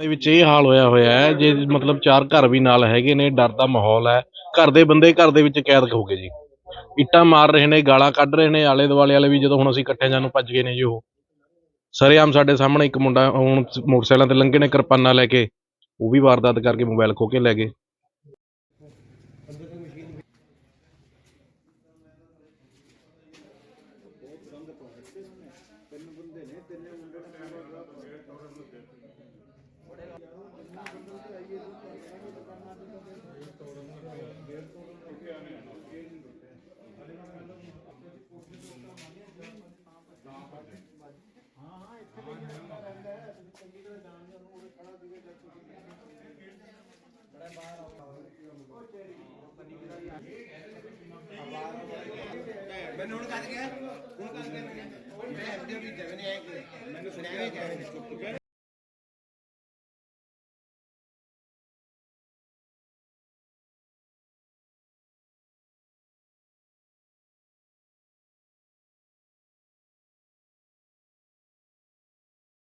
ਦੇ ਵਿੱਚ ਇਹ ਹਾਲ ਹੋਇਆ ਹੋਇਆ ਹੈ, ਜੇ ਮਤਲਬ ਚਾਰ ਘਰ ਵੀ ਨਾਲ ਹੈਗੇ ਨੇ, ਡਰ ਦਾ ਮਾਹੌਲ ਹੈ। ਘਰ ਦੇ ਬੰਦੇ ਘਰ ਦੇ ਵਿੱਚ ਕੈਦ ਹੋ ਗਏ ਜੀ। ਇੱਟਾਂ ਮਾਰ ਰਹੇ ਨੇ, ਗਾਲਾਂ ਕੱਢ ਰਹੇ ਨੇ, ਆਲੇ ਦੁਆਲੇ ਵਾਲੇ ਵੀ ਜਦੋਂ ਹੁਣ ਅਸੀਂ ਇਕੱਠੇ ਜਾਣ ਨੂੰ ਭੱਜ ਗਏ ਨੇ ਜੀ ਉਹ। ਸਰੇਆਮ ਸਾਡੇ ਸਾਹਮਣੇ ਇੱਕ ਮੁੰਡਾ ਹੁਣ ਮੋਟਰਸਾਈਕਲਾਂ ਤੇ ਲੰਘੇ ਨੇ, ਕਿਰਪਾਨਾਂ ਲੈ ਕੇ। ਉਹ ਵੀ ਵਾਰਦਾਤ ਕਰਕੇ ਮੋਬਾਈਲ ਖੋ ਕੇ ਲੈ ਗਏ।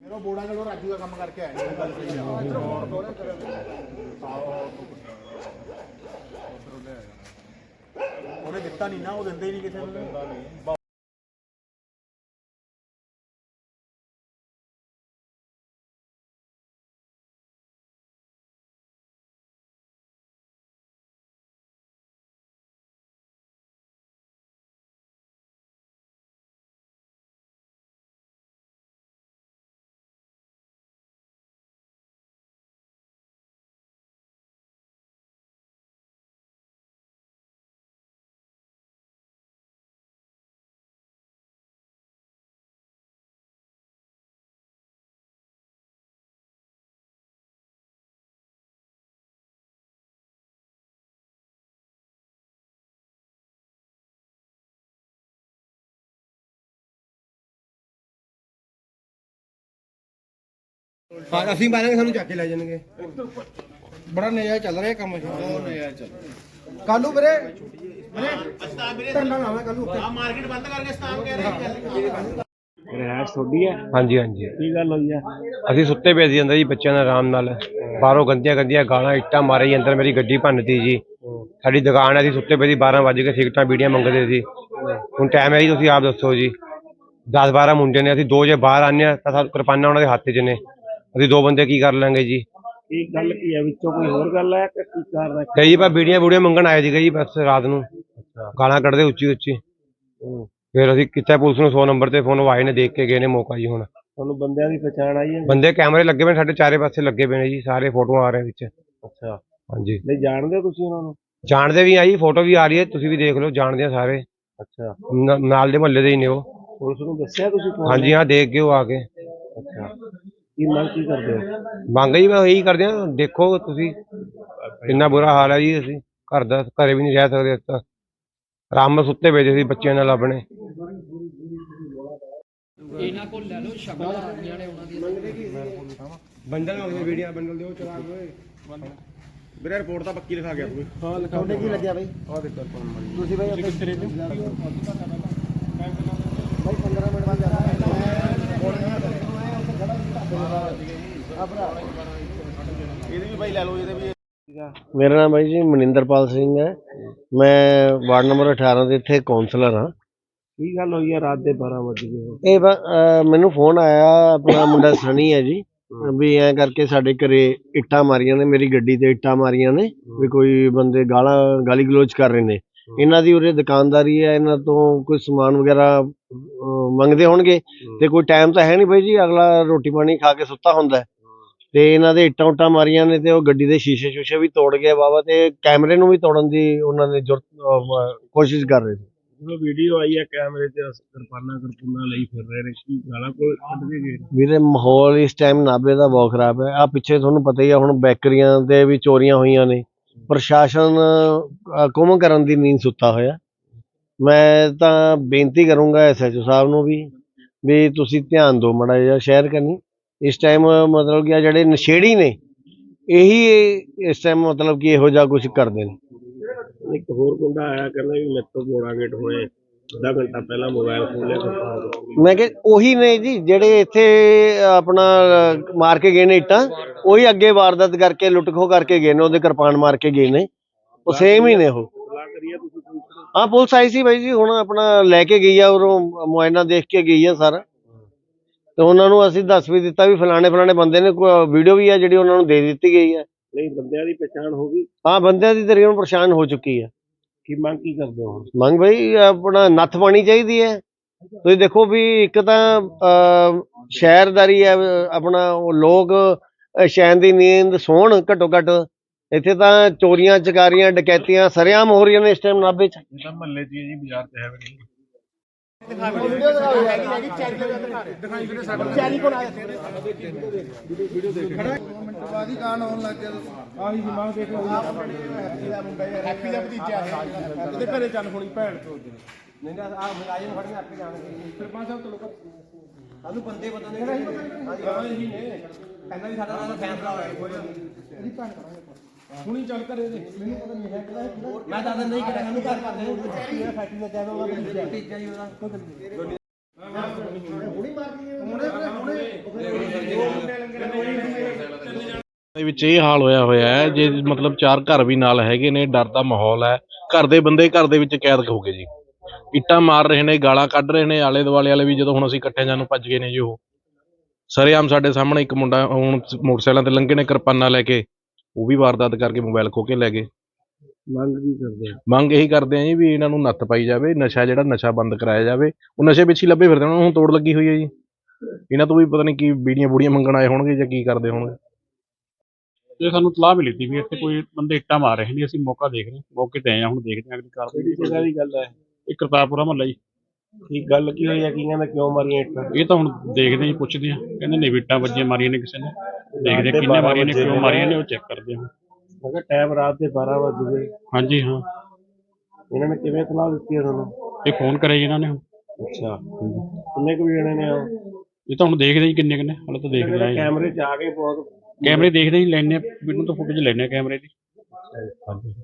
ਮੇਰਾ ਬੋੜਾ ਚਲੋ ਰਾਜੂ ਦਾ ਕੰਮ ਕਰਕੇ ਆਇਆ ਇਹ ਗੱਲ ਸਹੀ ਆ ਉਹਨੇ ਦਿੱਤਾ ਨਹੀਂ ਨਾ ਉਹ ਦਿੰਦੇ ਹੀ ਨਹੀਂ ਕਿਸੇ ਨੂੰ। ਹਾਂ ਅਸੀਂ ਮਾਰਾਂਗੇ ਸਾਨੂੰ ਚੱਕ ਕੇ ਲੈ ਜਾਣਗੇ। ਬੜਾ ਨਜ਼ਾਰਾ ਚੱਲ ਰਿਹਾ ਕੰਮ ਬਹੁਤ ਨਜ਼ਾਰਾ ਚੱਲ ਕੱਲੂ ਵੀਰੇ ਵੀਰੇ ਧਰਨਾ ਲਾਵਾਂ ਕੱਲੂ ਆ ਮਾਰਕੀਟ ਬੰਦ ਕਰਕੇ ਸਤਾਮ ਕਹਿ ਰਹੇ ਰਹਿਸ਼ ਤੁਹਾਡੀ ਹੈ? ਹਾਂਜੀ ਹਾਂਜੀ। ਕੀ ਗੱਲ ਹੋਈ ਹੈ? ਅਸੀਂ ਸੁੱਤੇ ਪਏ ਸੀ ਅੰਦਰ ਜੀ ਬੱਚਿਆਂ ਨਾਲ ਆਰਾਮ ਨਾਲ। ਬਾਹਰੋਂ ਗੰਦੀਆਂ ਗੰਦੀਆਂ ਗਾਲਾਂ ਇੱਟਾਂ ਮਾਰੇ ਜੀ ਅੰਦਰ ਮੇਰੀ ਗੱਡੀ ਭੰਨਤੀ ਜੀ। ਸਾਡੀ ਦੁਕਾਨ ਹੈ ਅਸੀਂ ਸੁੱਤੇ ਪਏ ਸੀ 12 ਵਜੇ ਕੇ ਸਿਗਰਟਾਂ ਬੀੜੀਆਂ ਮੰਗਦੇ ਸੀ। ਹੁਣ ਟਾਈਮ ਹੈ ਜੀ ਤੁਸੀਂ ਆਪ ਦੱਸੋ ਜੀ। 10 12 ਮੁੰਡੇ ਨੇ ਅਸੀਂ ਦੋ ਜੇ ਬਾਹਰ ਆਨੇ ਆ ਤਾਂ ਸਾਨੂੰ ਕਿਰਪਾਨਾਂ ਉਹਨਾਂ ਦੇ ਹੱਥ 'ਚ ਨੇ। ਅਸੀਂ ਦੋ ਬੰਦੇ ਕੀ ਕਰ ਲਾਂਗੇ ਜੀ? ਇਹ ਗੱਲ ਕੀ ਹੈ? ਵਿੱਚੋਂ ਕੋਈ ਹੋਰ ਗੱਲ ਹੈ ਕਿ ਕੀ ਕਾਰਨ ਹੈ ਕਈ ਵਾਰ ਬੀੜੀਆਂ ਬੂੜੀਆਂ ਮੰਗਣ ਆਏ ਸੀਗੇ ਜੀ ਬਸ ਰਾਤ ਨੂੰ। ਗਾਲਾਂ ਕੱਢਦੇ ਉੱਚੀ ਉੱਚੀ। ਫਿਰ ਅਸੀਂ ਕਿੱਥੇ ਪੁਲਿਸ ਨੂੰ 100 ਨੰਬਰ ਤੇ ਫੋਨ ਵਾਏ ਨੇ ਦੇਖ ਕੇ ਗਏ ਨੇ ਮੌਕਾ ਜੀ ਹੁਣ। ਤੁਹਾਨੂੰ ਬੰਦਿਆਂ ਦੀ ਪਛਾਣ ਆਈ ਹੈ ਬੰਦੇ ਕੈਮਰੇ ਲੱਗੇ ਪਏ ਨੇ ਸਾਡੇ ਚਾਰੇ ਪਾਸੇ ਲੱਗੇ ਪਏ ਨੇ ਜੀ ਸਾਰੇ ਫੋਟੋਆਂ ਆ ਰਹੇ ਵਿੱਚ। ਅੱਛਾ। ਹਾਂਜੀ। ਨਹੀਂ ਜਾਣਦੇ ਹੋ ਤੁਸੀਂ ਉਹਨਾਂ ਨੂੰ? ਜਾਣਦੇ ਵੀ ਆ ਜੀ ਫੋਟੋ ਵੀ ਆ ਰਹੀ ਹੈ ਤੁਸੀਂ ਵੀ ਦੇਖ ਲਓ ਜਾਣਦੇ ਆ ਸਾਰੇ। ਅੱਛਾ। ਨਾਲ ਦੇ ਮੁਹੱਲੇ ਦੇ ਹੀ ਨੇ ਉਹ। ਪੁਲਿਸ ਨੂੰ ਦੱਸਿਆ ਤੁਸੀਂ ਹਾਂਜੀ ਹਾਂ ਦੇਖ ਕੇ ਉਹ ਆ ਕੇ। ਅੱਛਾ। ਕੀ ਮੰਗ ਕੀ ਕਰਦੇ ਹੋ? ਮੰਗ ਜੀ ਮੈਂ ਇਹੀ ਕਰਦੇ ਆ ਦੇਖੋ ਤੁਸੀਂ ਕਿੰਨਾ ਬੁਰਾ ਹਾਲ ਹੈ ਜੀ ਅਸੀਂ ਘਰ ਦਾ ਘਰੇ ਵੀ ਨਹੀਂ ਰਹਿ ਸਕਦੇ ਅਸੀਂ ਤਾਂ। ਆਰਾਮ ਨਾਲ ਸੁੱਤੇ ਪਏ ਸੀ ਬੱਚਿਆਂ ਨਾਲ ਆਪਣੇ। ਬੰਡਲ ਹੋ ਗਏ ਵੀਡੀਓ ਬੰਡਲ ਦਿਓ ਚਲਾ ਓਏ ਵੀਰੇ ਰਿਪੋਰਟ ਤਾਂ ਪੱਕੀ ਲਿਖਾ ਗਿਆ ਤੂੰ ਤੁਹਾਡੇ ਕੀ ਲੱਗਿਆ ਬਾਈ? ਆ ਦੇਖੋ ਤੁਸੀਂ ਬਾਈ ਉੱਥੇ ਕਿੱਥੇ ਰਹਿੰਦੇ ਬਾਈ 15 ਮਿੰਟ ਬਾਅਦ ਇਹਦੇ ਵੀ ਬਾਈ ਲੈ ਲਓ ਇਹਦੇ ਵੀ ਮੇਰਾ ਨਾਮ ਹੈ ਜੀ ਮਨਿੰਦਰਪਾਲ ਸਿੰਘ ਹੈ। ਮੈਂ ਵਾਰਡ ਨੰਬਰ 18 ਦੇ ਇੱਥੇ ਕਾਉਂਸਲਰ ਹਾਂ। ਕੀ ਗੱਲ ਹੋਈ ਹੈ ਰਾਤ ਦੇ 12 ਵਜੇ ਇਹ ਬ- ਅਹ ਮੈਨੂੰ ਫੋਨ ਆਇਆ ਆਪਣਾ ਮੁੰਡਾ ਸਣੀ ਹੈ ਜੀ। ਵੀ ਐਂ ਕਰਕੇ ਸਾਡੇ ਘਰੇ ਇੱਟਾਂ ਮਾਰੀਆਂ ਨੇ ਮੇਰੀ ਗੱਡੀ ਤੇ ਇੱਟਾਂ ਮਾਰੀਆਂ ਨੇ ਵੀ ਕੋਈ ਬੰਦੇ ਗਾਲਾਂ ਗਾਲੀ ਗਲੋਚ ਕਰ ਰਹੇ ਨੇ। ਇਹਨਾਂ ਦੀ ਉਰੇ ਦੁਕਾਨਦਾਰੀ ਹੈ ਇਹਨਾਂ ਤੋਂ ਕੋਈ ਸਮਾਨ ਵਗੈਰਾ ਅਹ, ਮੰਗਦੇ ਹੋਣਗੇ। ਤੇ ਕੋਈ ਟਾਈਮ ਤਾਂ ਹੈ ਨਹੀਂ ਬਾਈ ਜੀ ਅਗਲਾ ਰੋਟੀ ਪਾਣੀ ਖਾ ਕੇ ਸੁੱਤਾ ਹੁੰਦਾ ਹੈ। ਤੇ ਇਹਨਾਂ ਦੇ ਇੱਟਾਂ ਉੱਟਾਂ ਮਾਰੀਆਂ ਨੇ ਤੇ ਉਹ ਗੱਡੀ ਦੇ ਸ਼ੀਸ਼ੇ ਸ਼ੂਸ਼ੇ ਵੀ ਤੋੜ ਗਏ ਵਾਵਾ ਤੇ ਕੈਮਰੇ ਨੂੰ ਵੀ ਤੋੜਨ ਦੀ ਉਹਨਾਂ ਨੇ ਜ਼ੁਰਤ ਅਹ, ਕੋਸ਼ਿਸ਼ ਕਰ ਰਹੇ ਸੀ। ਉਹ ਵੀਡੀਓ ਆਈ ਹੈ ਕੈਮਰੇ ਤੇ ਕਿਰਪਾਨਾਂ ਕਿਰਪਾਨਾਂ ਲਈ ਫਿਰ ਰਹੇ ਨੇ ਕੀ ਗਾਲਾਂ ਕੋਲ ਕੱਢ ਕੇ ਗਏ ਨੇ? ਵੀਰੇ ਮਾਹੌਲ ਇਸ ਟਾਈਮ ਨਾਭੇ ਦਾ ਬਹੁਤ ਖਰਾਬ ਹੈ। ਆ ਪਿੱਛੇ ਤੁਹਾਨੂੰ ਪਤਾ ਹੀ ਆ ਹੁਣ ਬੈਕਰੀਆਂ ਤੇ ਵੀ ਚੋਰੀਆਂ ਹੋਈਆਂ ਨੇ। ਪ੍ਰਸ਼ਾਸਨ ਅਹ, ਕੁੰਭ ਕਰਨ ਦੀ ਨੀਂਦ ਸੁੱਤਾ ਹੋਇਆ। ਮੈਂ ਤਾਂ ਬੇਨਤੀ ਕਰੂੰਗਾ ਐਸਐਚਓ ਸਾਹਿਬ ਨੂੰ ਵੀ ਵੀ ਤੁਸੀਂ ਧਿਆਨ ਦਿਓ ਮੜਾ ਜਿਹਾ ਸ਼ਹਿਰ ਕਰਨੀ। ਇਸ ਟਾਈਮ ਮਤਲਬ ਕਿ ਆ ਜਿਹੜੇ ਨਸ਼ੇੜੀ ਨੇ ਇਹੀ ਇਸ ਟਾਈਮ ਮਤਲਬ ਕਿ ਇਹੋ ਜਿਹਾ ਕੁਝ ਕਰਦੇ ਨੇ। ਇੱਕ ਹੋਰ ਗੁੰਡਾ ਆਇਆ ਕਹਿੰਦਾ ਵੀ ਮੇਰੇ ਤੋਂ ਬੋੜਾ ਗੇਟ ਹੋਏ। ਅੱਧਾ ਘੰਟਾ ਪਹਿਲਾਂ ਮੋਬਾਈਲ ਖੋਲੇ ਮੈਂ ਕਿ ਉਹੀ ਨੇ ਜੀ ਜਿਹੜੇ ਇੱਥੇ ਆਪਣਾ ਮਾਰ ਕੇ ਗਏ ਨੇ ਇੱਟਾਂ ਉਹੀ ਅੱਗੇ ਵਾਰਦਾਤ ਕਰਕੇ ਲੁੱਟਖੋ ਕਰਕੇ ਗਏ ਨੇ ਉਹਦੇ ਕਿਰਪਾਨ ਮਾਰ ਕੇ ਗਏ ਨੇ। ਉਹ ਸੇਮ ਹੀ ਨੇ ਉਹ। ਹਾਂ ਪੁਲਿਸ ਆਈ ਸੀ ਬਾਈ ਜੀ ਹੁਣ ਆਪਣਾ ਲੈ ਕੇ ਗਈ ਆ ਉਰੋਂ ਮੁਆਇਨਾ ਦੇਖ ਕੇ ਗਈ ਆ ਸਾਰਾ। ਤੇ ਉਹਨਾਂ ਨੂੰ ਅਸੀਂ ਦੱਸ ਵੀ ਦਿੱਤਾ ਵੀ ਫਲਾਣੇ ਫਲਾਣੇ ਬੰਦੇ ਨੇ ਵੀਡੀਓ ਵੀ ਆ ਜਿਹੜੀ ਉਹਨਾਂ ਨੂੰ ਦੇ ਦਿੱਤੀ ਗਈ ਹੈ ਨਹੀਂ ਬੰਦਿਆਂ ਦੀ ਪਛਾਣ ਹੋ ਗਈ। ਹਾਂ ਬੰਦਿਆਂ ਦੀ ਤਕਰੀਬਨ ਪਰੇਸ਼ਾਨ ਹੋ ਚੁੱਕੀ ਹੈ ਕੀ ਮੰਗ ਕੀ ਕਰਦੇ ਹੋ ਮੰਗ ਬਈ ਆਪਣਾ ਨੱਥ ਪਾਣੀ ਚਾਹੀਦੀ ਹੈ ਤੁਸੀਂ ਦੇਖੋ ਵੀ ਇੱਕ ਤਾਂ ਅਹ, ਸ਼ਹਿਰਦਾਰੀ ਹੈ ਆਪਣਾ ਉਹ ਲੋਕ ਸ਼ੈਨ ਦੀ ਨੀਂਦ ਸੌਣ ਘੱਟੋ ਘੱਟ। ਇੱਥੇ ਤਾਂ ਚੋਰੀਆਂ ਚਕਾਰੀਆਂ ਡਕੈਤੀਆਂ ਸਰੇਆਮ ਹੋ ਰਹੀਆਂ ਨੇ ਇਸ ਟਾਈਮ ਨਾਭੇ 'ਚ। ਮਹੱਲੇ ਦੀ ਜੀ ਬਾਜ਼ਾਰ ਤੇ ਹੈ ਵੀ ਨਹੀਂ। ਚੈਲੀ ਕੋਲ ਆਇਆ ਬਾਦੀ ਕਾਨ ਆਉਣ ਲੱਗ ਗਿਆ ਆਹੀ ਜੀ ਮਾਂ ਦੇਖ ਲਓ ਹੈਪੀ ਦਾ ਭਤੀਜਾ ਹੈ ਇਹਦੇ ਘਰੇ ਚੱਲ ਹੁਣੀ ਭੈਣ ਚੋਦ ਦੇ ਨਹੀਂ ਨਾ ਆ ਮੁਲਾਜ਼ਮ ਖੜਨੇ ਆਪੇ ਜਾਣਗੇ ਸਰਪੰਚ ਸਾਹਿਬ ਤੋਂ ਲੋਕ ਸਾਨੂੰ ਬੰਦੇ ਪਤਾ ਨਹੀਂ ਹਾਂਜੀ ਹਾਂ ਇਹੀ ਨੇ ਕਹਿੰਦਾ ਵੀ ਸਾਡਾ ਨਾਲ ਫੈਸਲਾ ਹੋਇਆ ਕੋਈ ਇਹਦੀ ਭੈਣ ਕਰਾਂਗੇ ਹੁਣੀ ਚੱਲ ਘਰੇ ਦੇ ਮੈਨੂੰ ਪਤਾ ਨਹੀਂ ਹੈ ਕਿਹੜਾ ਮੈਂ ਤਾਂ ਨਹੀਂ ਕਿਹੜਾ ਸਾਨੂੰ ਘਰ ਕਰਦੇ ਮੇਰਾ ਫੈਕਟਰੀ ਦਾ ਚੈਨਲ ਉਹਦਾ ਭਤੀਜਾ ਹੀ ਉਹਦਾ। ਦੇ ਵਿੱਚ ਇਹ ਹਾਲ ਹੋਇਆ ਹੋਇਆ ਹੈ ਜੇ ਮਤਲਬ ਚਾਰ ਘਰ ਵੀ ਨਾਲ ਹੈਗੇ ਨੇ ਡਰ ਦਾ ਮਾਹੌਲ ਹੈ। ਘਰ ਦੇ ਬੰਦੇ ਘਰ ਦੇ ਵਿੱਚ ਕੈਦ ਹੋ ਗਏ ਜੀ। ਇੱਟਾਂ ਮਾਰ ਰਹੇ ਨੇ ਗਾਲਾਂ ਕੱਢ ਰਹੇ ਨੇ ਆਲੇ ਦੁਆਲੇ ਵਾਲੇ ਵੀ ਜਦੋਂ ਹੁਣ ਅਸੀਂ ਇਕੱਠੇ ਜਾਨੂੰ ਭੱਜ ਗਏ ਨੇ ਜੀ ਉਹ। ਸਰੇਆਮ ਸਾਡੇ ਸਾਹਮਣੇ ਇੱਕ ਮੁੰਡਾ ਹੁਣ ਮੋਟਰਸਾਈਕਲਾਂ ਤੇ ਲੰਘੇ ਨੇ ਕਿਰਪਾਨਾਂ ਲੈ ਕੇ। ਉਹ ਵੀ ਵਾਰਦਾਤ ਕਰਕੇ ਮੋਬਾਈਲ ਖੋ ਕੇ ਲੈ ਗਏ। ਮੰਗ ਕੀ ਕਰਦੇ ਹੋ? ਮੰਗ ਇਹੀ ਕਰਦੇ ਆ ਜੀ ਵੀ ਇਹਨਾਂ ਨੂੰ ਨੱਥ ਪਾਈ ਜਾਵੇ ਨਸ਼ਾ ਜਿਹੜਾ ਨਸ਼ਾ ਬੰਦ ਕਰਾਇਆ ਜਾਵੇ। ਉਹ ਨਸ਼ੇ ਪਿੱਛੇ ਹੀ ਲੱਭੇ ਫਿਰਦੇ ਉਹਨਾਂ ਨੂੰ ਹੁਣ ਤੋੜ ਲੱਗੀ ਹੋਈ ਹੈ ਜੀ। ਇਹਨਾਂ ਤੋਂ ਵੀ ਪਤਾ ਨਹੀਂ ਕੀ ਬੀੜੀਆਂ ਬੂੜੀਆਂ ਮੰਗਣ ਆਏ ਹੋਣਗੇ ਜਾਂ ਕੀ ਕਰਦੇ ਹੋਣਗੇ। ਇਹ ਸਾਨੂੰ ਤਲਾਹ ਮਿਲੀ ਸੀ ਵੀ ਇੱਥੇ ਕੋਈ ਬੰਦੇ ਇੱਟਾਂ ਮਾਰ ਰਹੇ ਨੇ ਅਸੀਂ ਮੌਕਾ ਦੇਖ ਰਹੇ ਹਾਂ। ਮੌਕੇ ਤੇ ਆਏ ਹਾਂ ਹੁਣ ਦੇਖਦੇ ਹਾਂ ਅਗਲੀ ਕਾਰਵਾਈ ਕਿਹੜੀ ਜਗ੍ਹਾ ਦੀ ਗੱਲ ਹੈ? ਇਹ ਕਰਤਾਰਪੁਰਾ ਮਹੱਲਾ ਜੀ। ਕੀ ਗੱਲ ਕੀ ਹੋਈ ਹੈ? ਕੀ ਕਹਿੰਦਾ ਕਿਉਂ ਮਾਰੀਆਂ ਇੱਟਾਂ? ਇਹ ਤਾਂ ਹੁਣ ਦੇਖਦੇ ਹਾਂ ਜੀ ਪੁੱਛਦੇ ਹਾਂ। ਕਹਿੰਦੇ ਨੇ ਵੀ ਇੱਟਾਂ ਵੱਜੀਆਂ ਮਾਰੀਆਂ ਨੇ ਕਿਸੇ ਨੇ। ਦੇਖਦੇ ਕਿੰਨੇ ਮਾਰੀਆਂ ਨੇ ਕਿਉਂ ਮਾਰੀਆਂ ਨੇ ਉਹ ਚੈੱਕ ਕਰਦੇ ਹਾਂ। ਮੈਂ ਕਿਹਾ ਟਾਈਮ ਰਾਤ ਦੇ 12 ਵਜੇ ਗਏ। ਹਾਂਜੀ ਹਾਂ। ਇਹਨਾਂ ਨੇ ਕਿਵੇਂ ਇਤਲਾਹ ਦਿੱਤੀ ਹੈ ਤੁਹਾਨੂੰ? ਇਹ ਫੋਨ ਕਰਿਆ ਜੀ ਇਹਨਾਂ ਨੇ। ਅੱਛਾ। ਕਿੰਨੇ ਕੁ ਜਣੇ ਨੇ ਉਹ? ਇਹ ਤਾਂ ਹੁਣ ਦੇਖਦੇ ਹਾਂ ਜੀ ਕਿੰਨੇ ਕਿੰਨੇ ਹਾਲੇ ਤਾਂ ਦੇਖਦੇ ਜਿਹੜੇ ਹਾਂ ਕੈਮਰੇ 'ਚ ਆ ਕੇ ਬਹੁਤ। ਕੈਮਰੇ ਦੇਖਦੇ ਹਾਂ ਜੀ ਲੈਣੇ ਵੀਡੀਓ ਤੋਂ ਫੁਟੇਜ ਲੈਣੇ ਕੈਮਰੇ ਦੀ। ਹਾਂਜੀ।